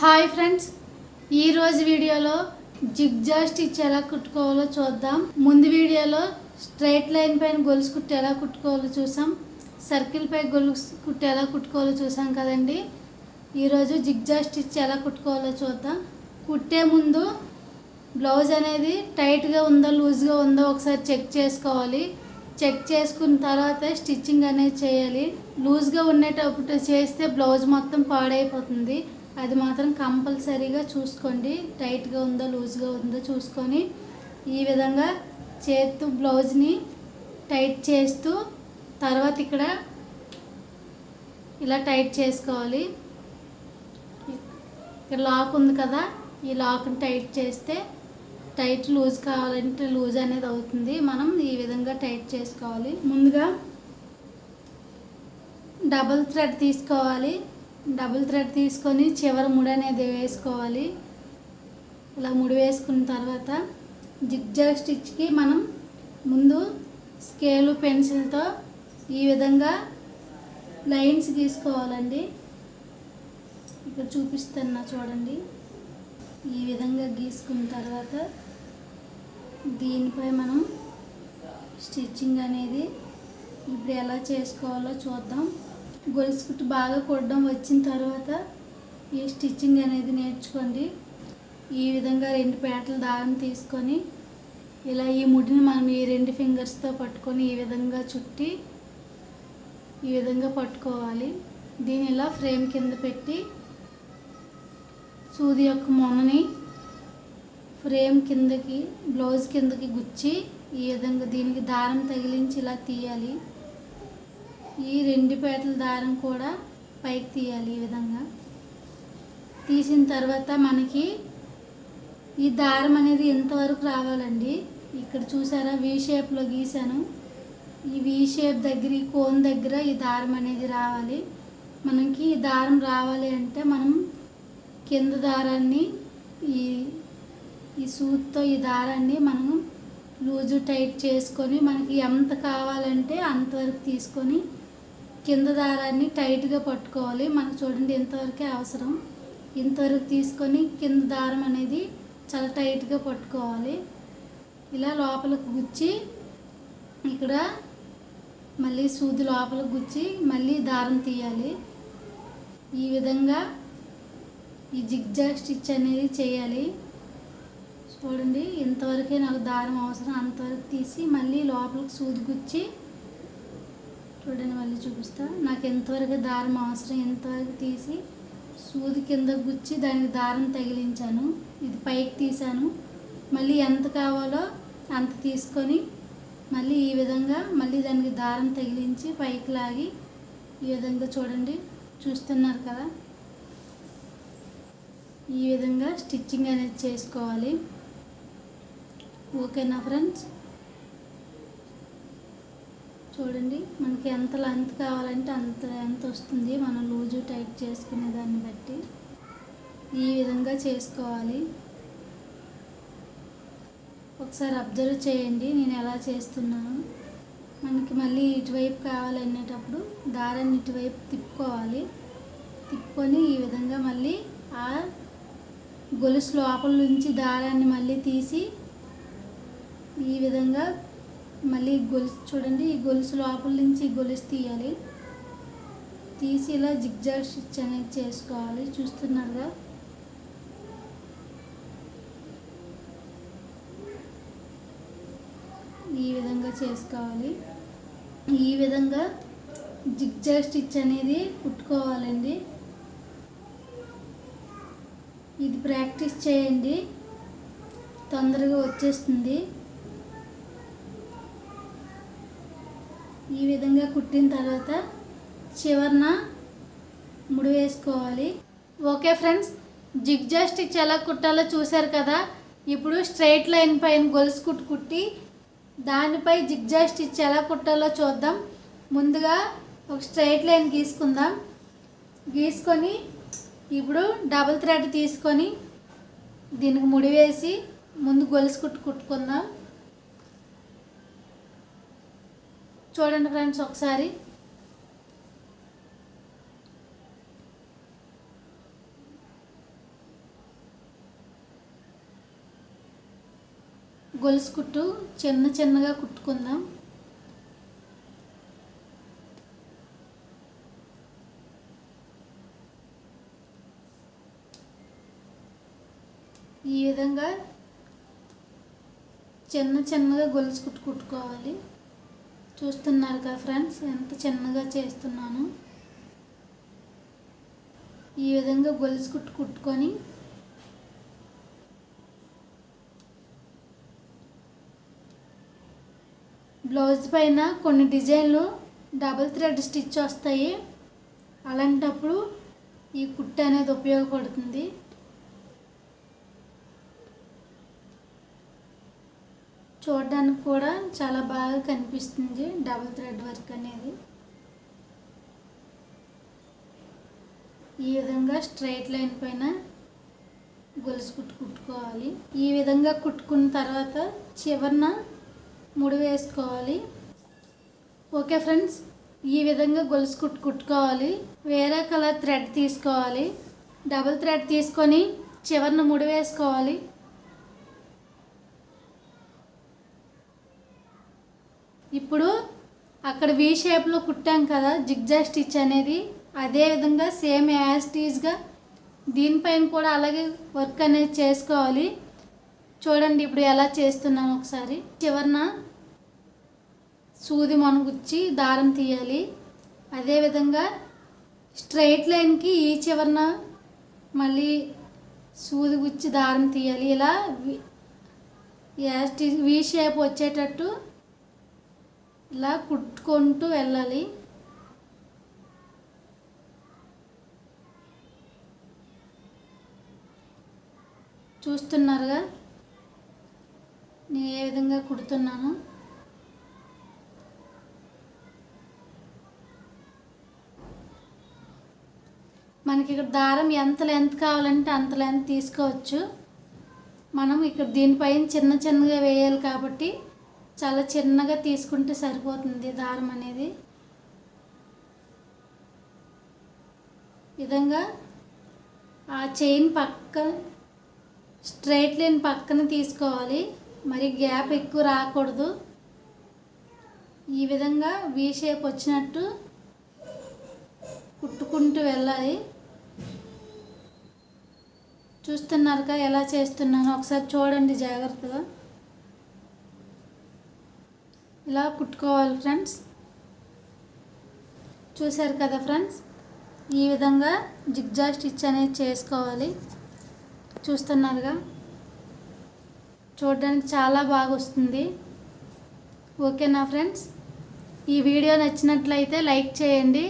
Hi friends. ఈరోజు వీడియోలో జిగ్జా stitch ఎలా కుట్టుకోవాలో చూద్దాం. ముందు వీడియోలో స్ట్రైట్ లైన్ పైన గొలుసు కుట్టి ఎలా కుట్టుకోవాలో చూసాం. సర్కిల్ పై గొలుసు కుట్టి ఎలా కుట్టుకోవాలో చూసాం కదండి. ఈరోజు జిగ్జా స్టిచ్ ఎలా కుట్టుకోవాలో చూద్దాం. కుట్టే ముందు బ్లౌజ్ అనేది టైట్గా ఉందో లూజ్గా ఉందో ఒకసారి చెక్ చేసుకోవాలి. చెక్ చేసుకున్న తర్వాత స్టిచ్చింగ్ అనేది చేయాలి. లూజ్గా ఉండేటప్పుడు చేస్తే బ్లౌజ్ మొత్తం పాడైపోతుంది. అది మాత్రం కంపల్సరీగా చూసుకోండి. టైట్గా ఉందో లూజ్గా ఉందో చూసుకొని ఈ విధంగా చేతు బ్లౌజ్ని టైట్ చేస్తూ తర్వాత ఇక్కడ ఇలా టైట్ చేసుకోవాలి. ఇక్కడ లాక్ ఉంది కదా ఈ లాక్ని టైట్ చేస్తే టైట్ లూజ్ కావాలంటే లూజ్ అనేది అవుతుంది. మనం ఈ విధంగా టైట్ చేసుకోవాలి. ముందుగా డబుల్ థ్రెడ్ తీసుకోవాలి. డబుల్ థ్రెడ్ తీసుకొని చివరి ముడి అనేది వేసుకోవాలి. ఇలా ముడి వేసుకున్న తర్వాత జిగ్జాగ్ స్టిచ్కి మనం ముందు స్కేలు పెన్సిల్తో ఈ విధంగా లైన్స్ గీసుకోవాలండి. ఇక్కడ చూపిస్తున్నా చూడండి. ఈ విధంగా గీసుకున్న తర్వాత దీనిపై మనం స్టిచ్చింగ్ అనేది ఇప్పుడు ఎలా చేసుకోవాలో చూద్దాం. గొలుసు కుట్టు బాగా కుట్టడం వచ్చిన తర్వాత ఈ స్టిచ్చింగ్ అనేది నేర్చుకోండి. ఈ విధంగా రెండు పేటల దారం తీసుకొని ఇలా ఈ ముడిని మనం ఈ రెండు ఫింగర్స్తో పట్టుకొని ఈ విధంగా చుట్టి ఈ విధంగా పట్టుకోవాలి. దీని ఇలా ఫ్రేమ్ కింద పెట్టి సూది యొక్క మొనని ఫ్రేమ్ కిందకి బ్లౌజ్ కిందకి గుచ్చి ఈ విధంగా దీనికి దారం తగిలించి ఇలా తీయాలి. ఈ రెండు పేటల దారం కూడా పైకి తీయాలి ఈ విధంగా. తీసిన తర్వాత మనకి ఈ దారం అనేది ఎంతవరకు రావాలండి? ఇక్కడ చూసారా వి షేప్లో గీసాను ఈ వి షేప్ దగ్గర ఈ కోన్ దగ్గర ఈ దారం అనేది రావాలి. మనకి ఈ దారం రావాలి అంటే మనం కింద దారాన్ని ఈ ఈ సూత్తో ఈ దారాన్ని మనం లూజు టైట్ చేసుకొని మనకి ఎంత కావాలంటే అంతవరకు తీసుకొని కింద దారాన్ని టైట్గా పట్టుకోవాలి. మనకు చూడండి ఇంతవరకే అవసరం. ఇంతవరకు తీసుకొని కింద దారం అనేది చాలా టైట్గా పట్టుకోవాలి. ఇలా లోపలికి గుచ్చి ఇక్కడ మళ్ళీ సూది లోపలికి గుచ్చి మళ్ళీ దారం తీయాలి. ఈ విధంగా ఈ జిగ్జాగ్ స్టిచ్ అనేది చేయాలి. చూడండి ఇంతవరకే నాకు దారం అవసరం. అంతవరకు తీసి మళ్ళీ లోపలికి సూది గుచ్చి చూడండి మళ్ళీ చూపిస్తా. నాకు ఎంతవరకు దారం అవసరం ఎంతవరకు తీసి సూది కింద గుచ్చి దానికి దారం తగిలించాను. ఇది పైకి తీసాను మళ్ళీ ఎంత కావాలో అంత తీసుకొని మళ్ళీ ఈ విధంగా మళ్ళీ దానికి దారం తగిలించి పైకి లాగి ఈ విధంగా చూడండి. చూస్తున్నారు కదా? ఈ విధంగా స్టిచ్చింగ్ అనేది చేసుకోవాలి. ఓకేనా ఫ్రెండ్స్? చూడండి మనకి ఎంత లెంత్ కావాలంటే అంత ఎంత వస్తుంది మనం లూజు టైట్ చేసుకునే దాన్ని బట్టి. ఈ విధంగా చేసుకోవాలి. ఒకసారి అబ్జర్వ్ చేయండి నేను ఎలా చేస్తున్నాను. మనకి మళ్ళీ ఇటువైపు కావాలనేటప్పుడు దారాన్ని ఇటువైపు తిప్పుకోవాలి. తిప్పుకొని ఈ విధంగా మళ్ళీ ఆ గొలుసు లోపల నుంచి దారాన్ని మళ్ళీ తీసి ఈ విధంగా మళ్ళీ గొలుసు చూడండి ఈ గొలుసు లోపల నుంచి ఈ గొలుసు తీయాలి. తీసి ఇలా జిగ్జాగ్ స్టిచ్ అనేది చేసుకోవాలి. చూస్తున్నారుగా ఈ విధంగా చేసుకోవాలి. ఈ విధంగా జిగ్జాగ్ స్టిచ్ అనేది కుట్టుకోవాలండి. ఇది ప్రాక్టీస్ చేయండి. తొందరగా వచ్చేస్తుంది. ఈ విధంగా కుట్టిన తర్వాత చివరన ముడి వేసుకోవాలి. ఓకే ఫ్రెండ్స్ జిగ్జా స్టిచ్ ఎలా కుట్టాలో చూశారు కదా? ఇప్పుడు స్ట్రైట్ లైన్ పైన గొలుసు కుట్టు కుట్టి దానిపై జిగ్జా స్టిచ్ ఎలా కుట్టాలో చూద్దాం. ముందుగా ఒక స్ట్రైట్ లైన్ గీసుకుందాం. గీసుకొని ఇప్పుడు డబుల్ థ్రెడ్ తీసుకొని దీనికి ముడి వేసి ముందు గొలుసు కుట్టు కుట్టుకుందాం. చూడండి ఫ్రెండ్స్ ఒకసారి. గొలుసు కుట్టు చిన్న చిన్నగా కుట్టుకుందాం. ఈ విధంగా చిన్న చిన్నగా గొలుసు కుట్టు కుట్టుకోవాలి. చూస్తున్నారు కదా ఫ్రెండ్స్ ఎంత చిన్నగా చేస్తున్నాను. ఈ విధంగా గొలుసు కుట్టు కుట్టుకొని బ్లౌజ్ పైన కొన్ని డిజైన్లు డబుల్ థ్రెడ్ స్టిచ్ వస్తాయి. అలాంటప్పుడు ఈ కుట్టు అనేది ఉపయోగపడుతుంది. చూడడానికి కూడా చాలా బాగా కనిపిస్తుంది డబుల్ థ్రెడ్ వర్క్ అనేది. ఈ విధంగా స్ట్రైట్ లైన్ పైన గొలుసు కుట్టు కుట్టుకోవాలి. ఈ విధంగా కుట్టుకున్న తర్వాత చివరన ముడి వేసుకోవాలి. ఓకే ఫ్రెండ్స్ ఈ విధంగా గొలుసు కుట్టు కుట్టుకోవాలి. వేరే కలర్ థ్రెడ్ తీసుకోవాలి. డబుల్ థ్రెడ్ తీసుకొని చివరన ముడి వేసుకోవాలి. ఇప్పుడు అక్కడ వి షేప్లో కుట్టాం కదా జిగ్జా స్టిచ్ అనేది అదే విధంగా సేమ్ యాస్టీజ్గా దీనిపైన కూడా అలాగే వర్క్ అనేది చేసుకోవాలి. చూడండి ఇప్పుడు ఎలా చేస్తున్నాను ఒకసారి. చివరన సూది మనగుచ్చి దారం తీయాలి. అదేవిధంగా స్ట్రైట్ లైన్కి ఈ చివరన మళ్ళీ సూది గుచ్చి దారం తీయాలి. ఇలా వి- యాజ్ వి షేప్ వచ్చేటట్టు ఇలా కుట్టుకుంటూ వెళ్ళాలి. చూస్తున్నారుగా? నేను ఏ విధంగా కుడుతున్నాను? మనకి ఇక్కడ దారం ఎంత లెంత్ కావాలంటే అంత లెంత్ తీసుకోవచ్చు. మనం ఇక్కడ దీనిపైన చిన్న చిన్నగా వేయాలి కాబట్టి చాలా చిన్నగా తీసుకుంటే సరిపోతుంది దారం అనేది. విధంగా ఆ చైన్ పక్క స్ట్రైట్ లైన్ పక్కన తీసుకోవాలి. మరి గ్యాప్ ఎక్కువ రాకూడదు. ఈ విధంగా వి షేప్ వచ్చినట్టు కుట్టుకుంటూ వెళ్ళాలి. చూస్తున్నారుగా ఎలా చేస్తున్నాను. ఒకసారి చూడండి జాగ్రత్తగా. ఇలా కుట్టుకోవాలి ఫ్రెండ్స్. చూశారు కదా ఫ్రెండ్స్? ఈ విధంగా జిగ్జా స్టిచ్ అనేది చేసుకోవాలి. చూస్తున్నారుగా? చూడడానికి చాలా బాగా వస్తుంది. ఓకేనా ఫ్రెండ్స్? ఈ వీడియో నచ్చినట్లయితే లైక్ చేయండి.